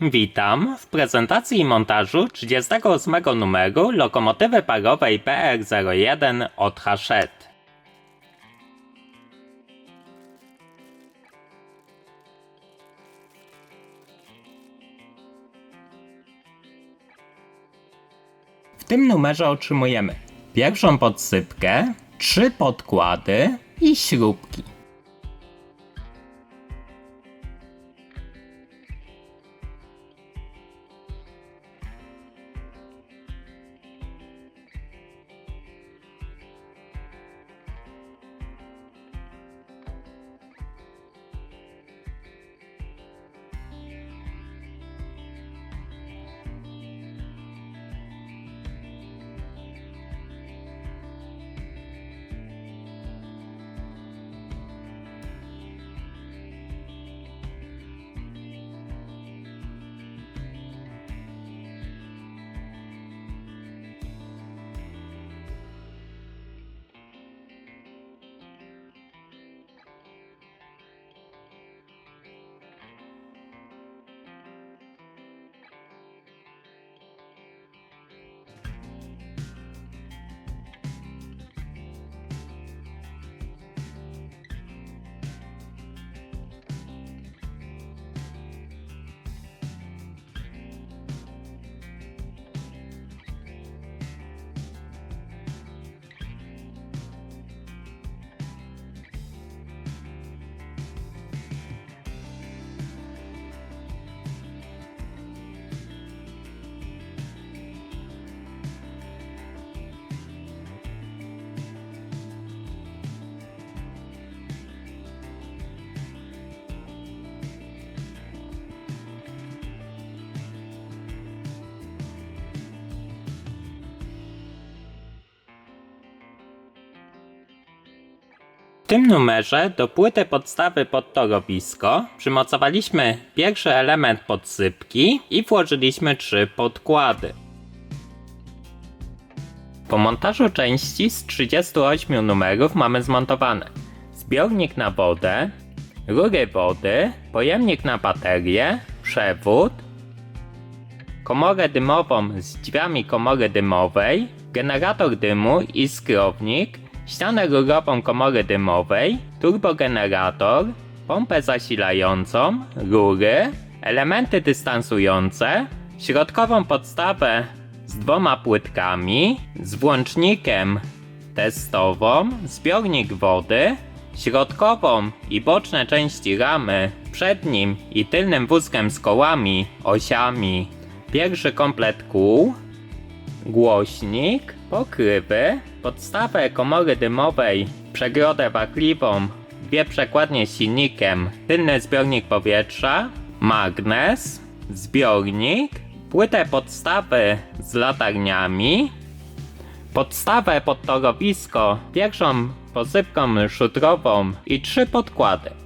Witam w prezentacji i montażu 38 numeru lokomotywy parowej PR01 od Hachette. W tym numerze otrzymujemy pierwszą podsypkę, trzy podkłady i śrubki. Tym numerze do płyty podstawy pod torowisko przymocowaliśmy pierwszy element podsypki i włożyliśmy trzy podkłady. Po montażu części z 38 numerów mamy zmontowane zbiornik na wodę, rury wody, pojemnik na baterię, przewód, komorę dymową z drzwiami komory dymowej, generator dymu i skrownik, ścianę rurową komory dymowej, turbogenerator, pompę zasilającą, rury, elementy dystansujące, środkową podstawę z dwoma płytkami, z włącznikiem testową, zbiornik wody, środkową i boczne części ramy, przednim i tylnym wózkiem z kołami, osiami, pierwszy komplet kół, głośnik, pokrywy, podstawę komory dymowej, przegrodę wachliwą, dwie przekładnie z silnikiem, tylny zbiornik powietrza, magnes, zbiornik, płytę podstawy z latarniami, podstawę pod torowisko, pierwszą posypką szutrową i trzy podkłady.